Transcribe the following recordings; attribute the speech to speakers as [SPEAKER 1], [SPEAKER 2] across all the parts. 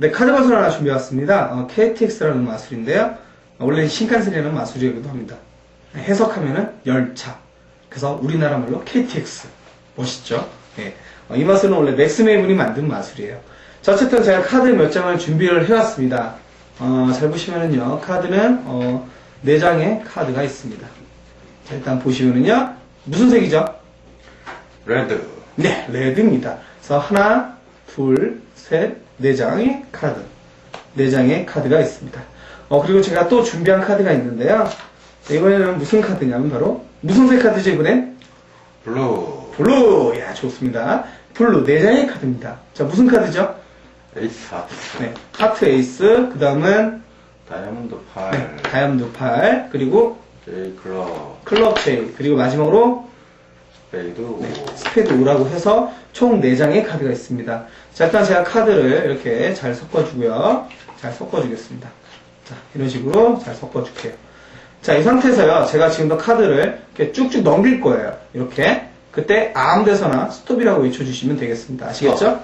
[SPEAKER 1] 네, 카드 마술 하나 준비해왔습니다. 어, KTX라는 마술인데요. 어, 원래 신칸센이라는 마술이기도 합니다. 해석하면은 열차. 그래서 우리나라 말로 KTX. 멋있죠? 예. 어, 이 마술은 원래 맥스메이븐이 만든 마술이에요. 자, 어쨌든 제가 카드 몇 장을 준비를 해왔습니다. 어, 잘 보시면은요, 카드는, 어, 4장의 카드가 있습니다. 자, 일단 보시면은요, 무슨 색이죠?
[SPEAKER 2] 레드.
[SPEAKER 1] 네, 레드입니다. 그래서 하나, 둘, 셋, 네 장의 카드. 네 장의 카드가 있습니다. 어, 그리고 제가 또 준비한 카드가 있는데요. 자, 이번에는 무슨 카드냐면 바로, 무슨 색 카드죠, 이번엔?
[SPEAKER 2] 블루.
[SPEAKER 1] 블루! 야, 좋습니다. 블루, 네 장의 카드입니다. 자, 무슨 카드죠?
[SPEAKER 2] 에이스 하트.
[SPEAKER 1] 네, 하트 에이스, 그 다음은,
[SPEAKER 2] 다이아몬드 팔.
[SPEAKER 1] 네, 다이아몬드 8, 그리고
[SPEAKER 2] 제이 클럽.
[SPEAKER 1] 클럽 제이, 그리고 마지막으로
[SPEAKER 2] 스페이드.
[SPEAKER 1] 네, 스페드 5라고 해서 총 4장의 카드가 있습니다. 자, 일단 제가 카드를 이렇게 잘 섞어주고요. 잘 섞어주겠습니다. 자, 이런 식으로 잘 섞어줄게요. 자, 이 상태에서요. 제가 지금도 카드를 이렇게 쭉쭉 넘길 거예요. 이렇게. 그때 아무 데서나 스톱이라고 외쳐주시면 되겠습니다. 아시겠죠?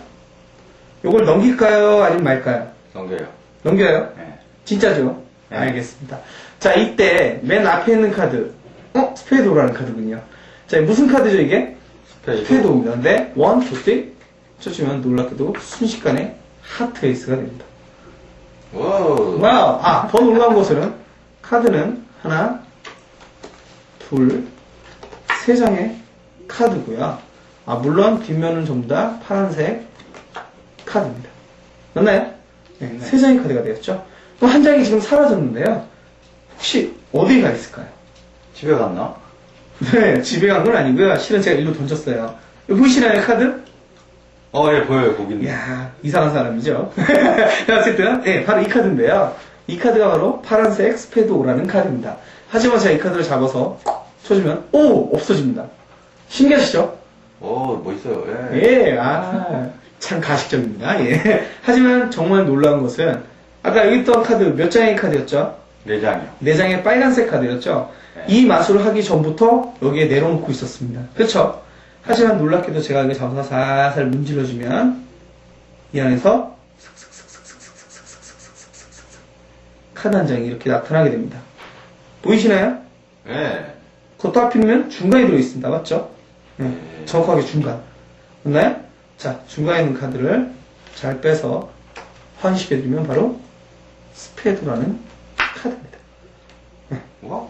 [SPEAKER 1] 요걸 넘길까요? 아니면 말까요?
[SPEAKER 2] 넘겨요.
[SPEAKER 1] 넘겨요?
[SPEAKER 2] 네.
[SPEAKER 1] 진짜죠?
[SPEAKER 2] 네.
[SPEAKER 1] 알겠습니다. 자, 이때 맨 앞에 있는 카드. 어? 스페이도라는 카드군요. 자, 무슨 카드죠, 이게?
[SPEAKER 2] 스페이드.
[SPEAKER 1] 스페이도입니다. 근데, 원, 투, 쓰리 쳐주면 놀랍게도 순식간에 하트 에이스가 됩니다.
[SPEAKER 2] 와우.
[SPEAKER 1] 와우! 아, 더 놀라운 것은 카드는 하나, 둘, 세 장의 카드고요. 아, 물론 뒷면은 전부 다 파란색 카드입니다. 맞나요? 네,
[SPEAKER 2] 네.
[SPEAKER 1] 세 장의 카드가 되었죠. 한 장이 지금 사라졌는데요. 혹시 어디에 가 있을까요?
[SPEAKER 2] 집에 갔나?
[SPEAKER 1] 네, 집에 간 건 아니고요. 실은 제가 일로 던졌어요. 이거 보이시나요, 카드?
[SPEAKER 2] 어, 예, 보여요, 있네.
[SPEAKER 1] 이야, 이상한 사람이죠. 어쨌든, 네, 바로 이 카드인데요. 이 카드가 바로 파란색 스페드 5라는 카드입니다. 하지만 제가 이 카드를 잡아서 쳐주면, 오! 없어집니다. 신기하시죠?
[SPEAKER 2] 오, 멋있어요. 예.
[SPEAKER 1] 예, 아, 참 가식적입니다. 예. 하지만 정말 놀라운 것은, 아까 여기 있던 카드 몇 장의 카드였죠?
[SPEAKER 2] 네 장이요.
[SPEAKER 1] 네 장의 빨간색 카드였죠?
[SPEAKER 2] 네.
[SPEAKER 1] 이 마술을 하기 전부터 여기에 내려놓고 있었습니다. 그렇죠? 하지만 놀랍게도 제가 여기 잡아서 살살 문질러주면 이 안에서 카드 한 장이 이렇게 나타나게 됩니다. 보이시나요?
[SPEAKER 2] 예.
[SPEAKER 1] 그것도 하필이면 중간에 들어있습니다. 맞죠? 네,
[SPEAKER 2] 네.
[SPEAKER 1] 정확하게 중간. 맞나요? 자, 중간에 있는 카드를 잘 빼서 환식해드리면 바로 스페드라는 카드입니다.
[SPEAKER 2] 와우.